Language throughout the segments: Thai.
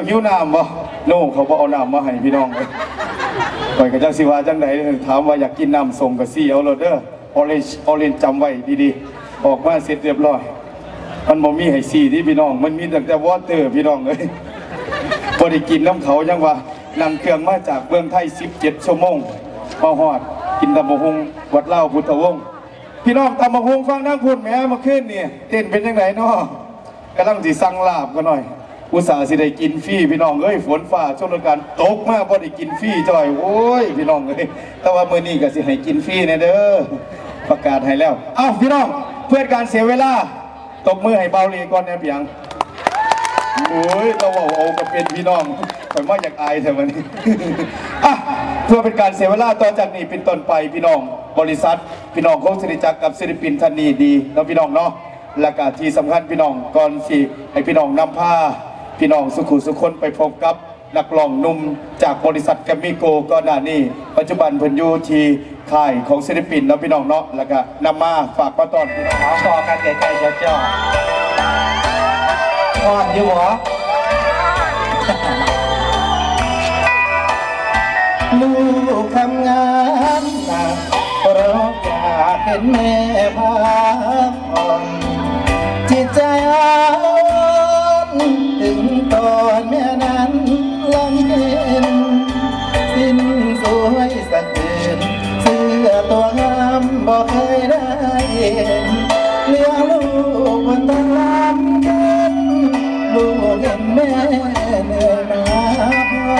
าหิวน้ำบ่โน่เขาบ่เอาน้ำมาให้พี่น้องเลยข่อยก็จังสิว่าจังไดถามว่าอยากกินน้ำส้มก็สิเอาโลดเด้อออเรนจ์ออเรนจ์จำไว้ดีๆ ออกมาเสร็จเรียบร้อย มันบ่มีให้ซีที่พี่น้อง มันมีแต่วอเตอร์พี่น้องเลยบ่ได้กินน้ำเขายังว่านั่งเครื่องมาจากเมืองไทย 17 ชั่วโมงมาฮอด กินตำบักหุ่งวัดเล่าพุทธวงศ์พี่น้องตำบักหุ่งฟังนั่งพูดแม่มาขึ้นนี่เต้นเป็นจังไดเนาะกำลังสิสั่งลาบกันหน่อย อุตส่าห์สิได้กินฟรีพี่น้องเอ้ยฝนฟ้าช่วงการตกมากบ่ได้กินฟรีจ้อยโอ้ยพี่น้องเอ้ยแต่ว่ามื้อนี้ก็สิให้กินฟรีแน่เด้อประกาศให้แล้วเอ้าพี่น้องเพื่อการเสียเวลาตบมือให้เบาลีก่อนแน่เพียงโอ้ยเราเอาเอากับเป็นพี่น้องข่อยมาอยากอายแต่วันนี้อะเพื่อเป็นการเสียเวลาต่อจากนี้เป็นต้นไปพี่น้องบริษัท พี่น้องของศิริจักรกับศิลปินท่านนี้ดีนะพี่น้องเนาะและก็ที่สำคัญพี่น้องก่อนสิให้พี่น้องนำผ้า พี่น้องสุขุสุคนไปพบกับนักร้องหนุ่มจากบริษัทแกมมี่โกก็หน้านี้ปัจจุบันเพิ่นอยู่ที่ค่ายของศิลปินเนาะพี่น้องเนาะแล้วก็นำมาฝากมาตอนพี่น้องเอาต่อกันใกล้ๆเจ้าพร้อมอยู่หรอลูกทำงานหนักเพราะอยากเห็นแม่พักผ่อนจิตใจ บอกเคยได้เห็นเลี้ยงลูกบนต้นลำเกินลูกเห็นแม่เหนื่อยมาพอ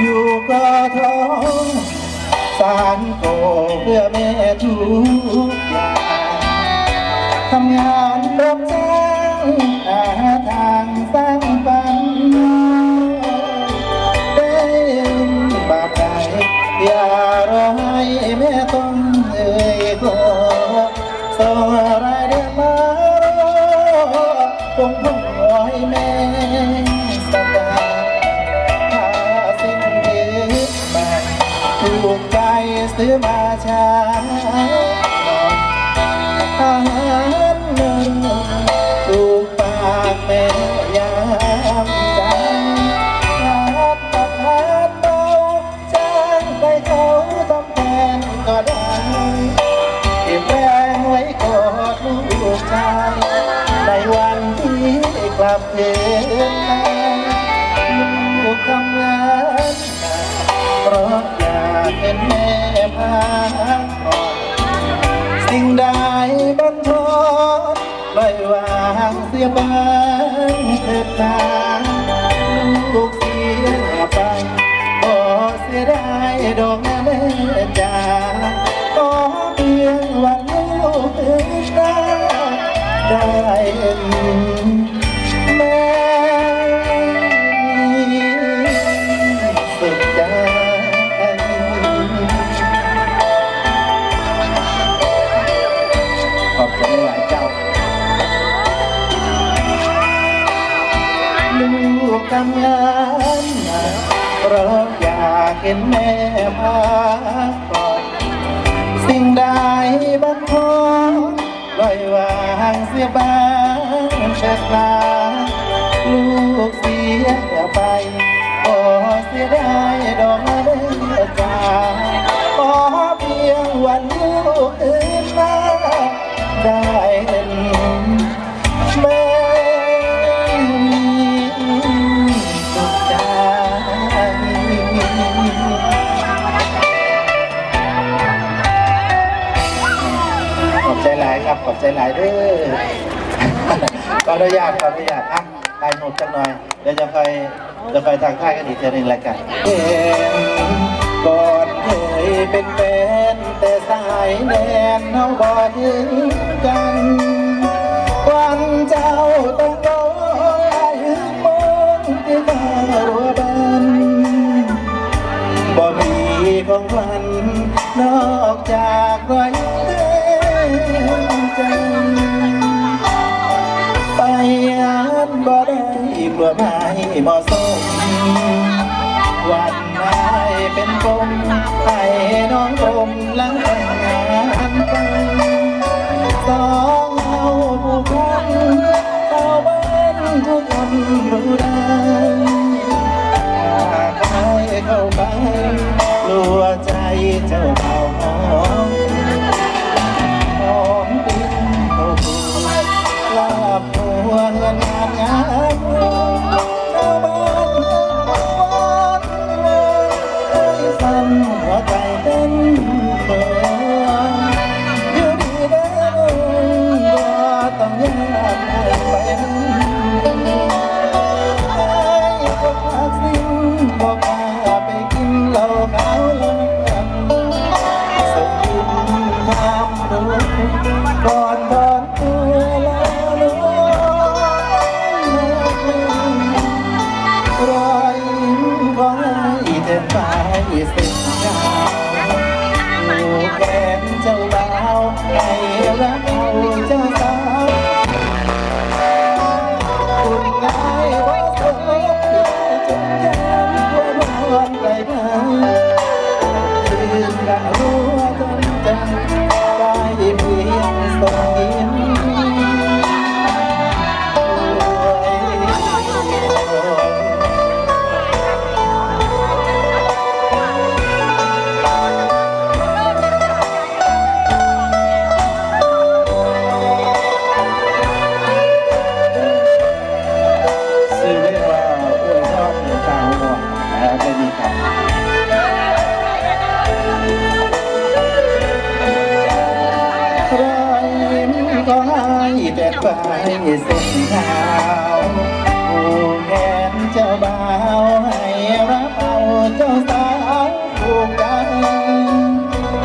อยู่ก็ท้องสารโกเพื่อแม่ทุกอย่างทำงานรับจ้างหาทางสร้าง ซื้อมาง ทำงานหนักเพราะอยากเห็นแม่พักผ่อนสิ่งใดบังคอนปล่อยวางเสียบ้างเถิดนาลูกเสียไปขอเสียได้ดอก ลายเด้อขออนุญาตขออนุญาตอะลายหนุดจังหน่อยเดี๋ยวจะไปจะไปทางค่ายกันอีกเทีนึงแล้วกันก่อนเคยเป็นแฟนแต่สายแนนเฮาบ่ถึงกันวันเจ้าต้องรออายุมองที่ตารัวบันบ่มีของขวัญนอกจากรอยยิ้ม จไปอานบ่ได้เมื่อไม่เหมาะสมวันนายเป็นปมให้น้องอมหลังแต่งงานกันสองเราผู้คนเชาวบ้านผู้คนรู้ได้หากใครเข้าไปกลัวใจเจ้าเบา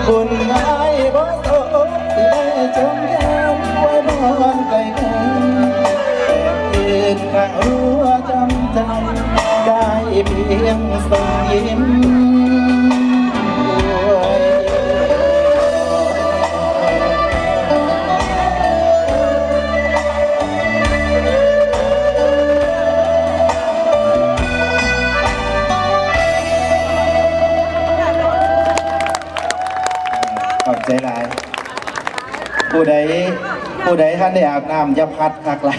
คนญนายบ่สนสิได้จมแก้มไว้บอนไกลเงินเกิดข้ารู้วจำใจได้เพียงส่งยิ้ม ใดท่านได้อาบน้ำยาพัดหักไหล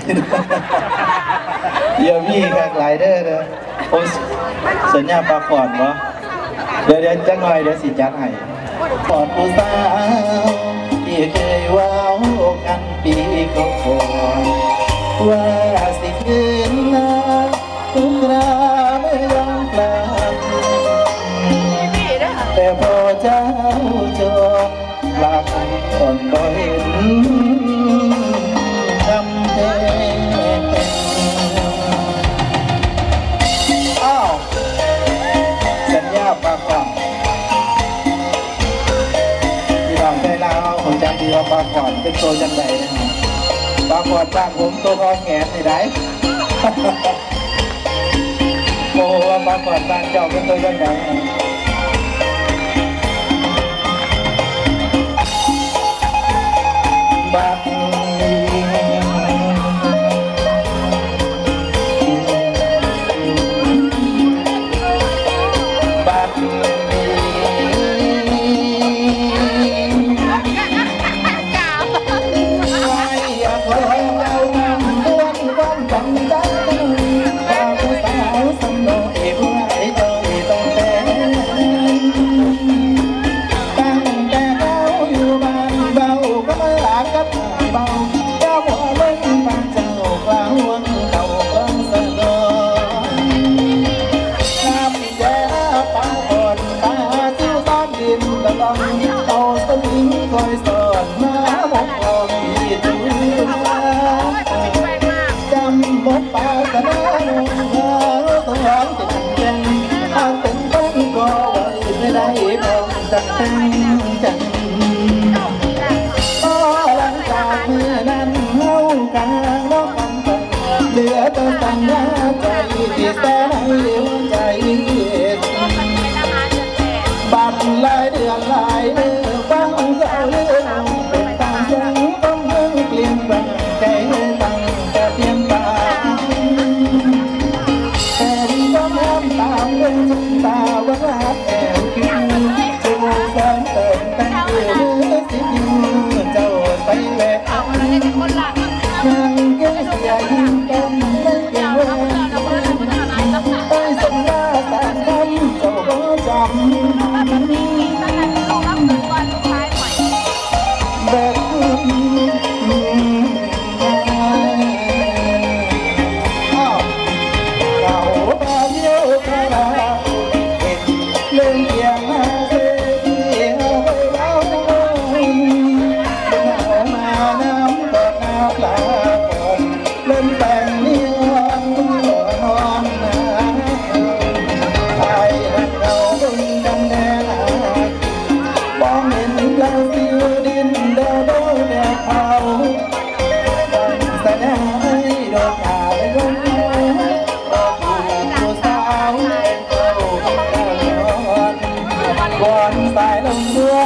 เดี๋ยวมีหักไหลเด้อเด้อโอ้สัญญาปลาขอดวะเดี๋ยวเดี๋ยวจะง่อยเดี๋ยวสิจัดให้ปอดผู้สาวที่เคยว้าวกันปีก่อนว่าสิคืน รือปลาขอดเป็นตัวยังไดนะฮะปลาขอดจ้างผมตัวงอแงนไม่ได้โอ้ว่าปลาขอดจ้างเจ้าเป็นตัวยังไดบัก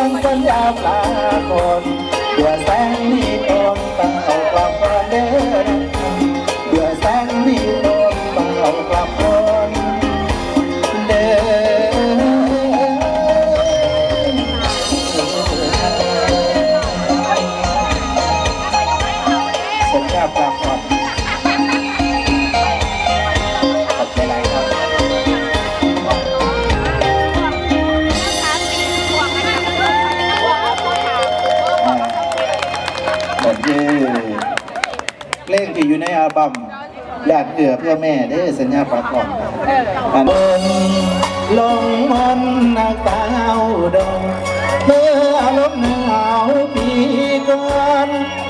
งปัญญาปลาคนเดือแสงนี้ตรงตา เพลงที่อยู่ในอัลบั้มญาติเกลือเพื่อแม่ได้สัญญาประกอบอันลงมนนักตาเอาดงเมื่อลมหนาวปีก่อน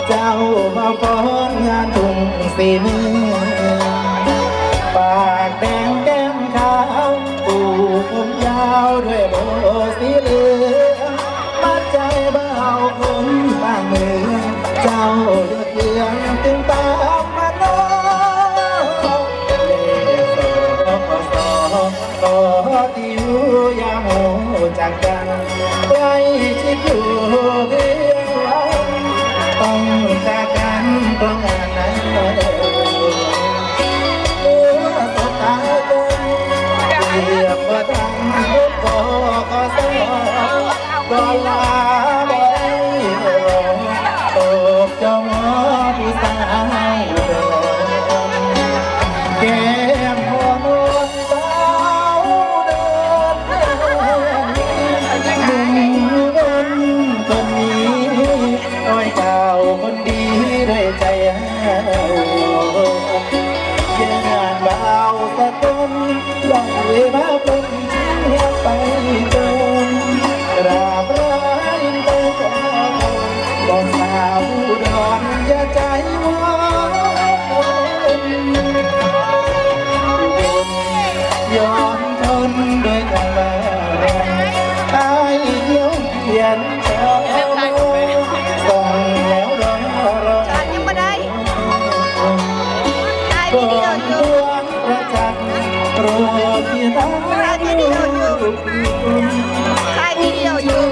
เจ้ามาป้อนงานทุ่งสีเมือปากแดง ต่อที่ยู่ยังหูจักกัน 我们一起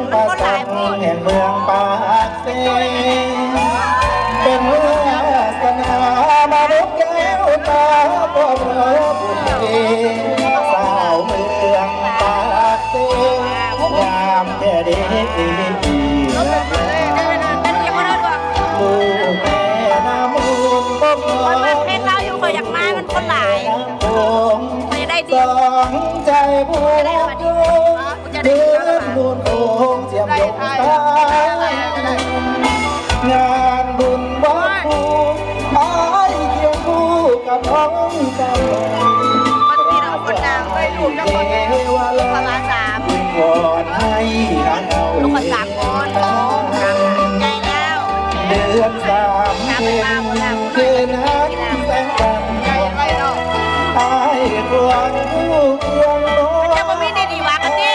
នបាត់អត់ហៀងមឿងបាក់សេ คนที่เราคนดาวไปลูกเจ้าคนนี้ลูกพลาสามลูคนสามคนใกแล้วเดือนสามน้ำเป็านั้นแสงแดดใกไปเนาไอ้กวางลูกยังโตจะบ่มีได้ดีวะกันดิ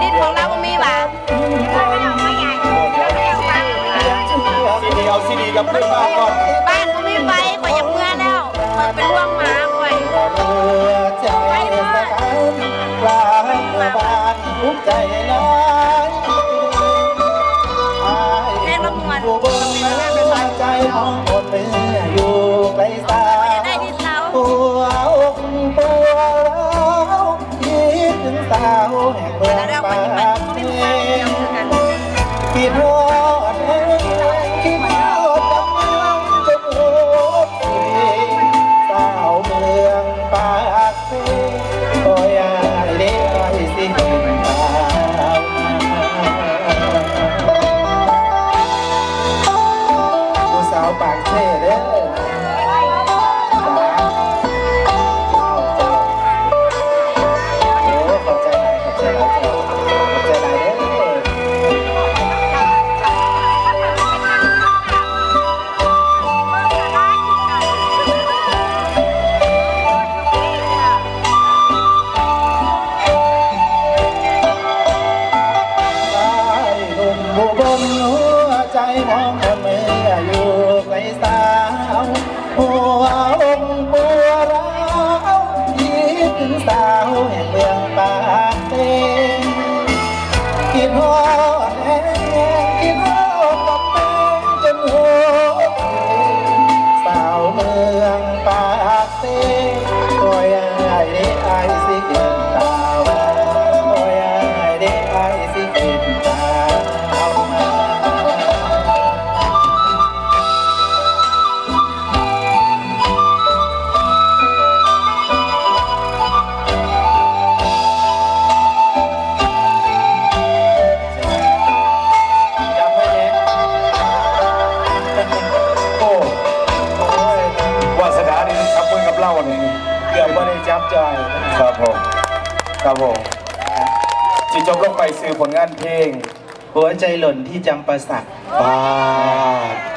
ดิของเราบ่มีวะเม่อนญ่ ใจนะแม่ละมวนผู้เบิ่งใจของับผมจิจบลงไปซื้อผลงานเพลง หัวใจหล่นที่จำประสักบ้า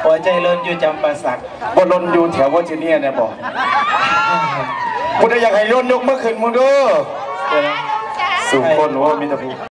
หัวใจหล่นอยู่จำประสักบนหล่นอยู่แถววอชิเนียเนี่ยบอกคุณอยากให้ล่นยกเมื่อคืนมึงด้วยสุขคนว่ามีแต่ผู้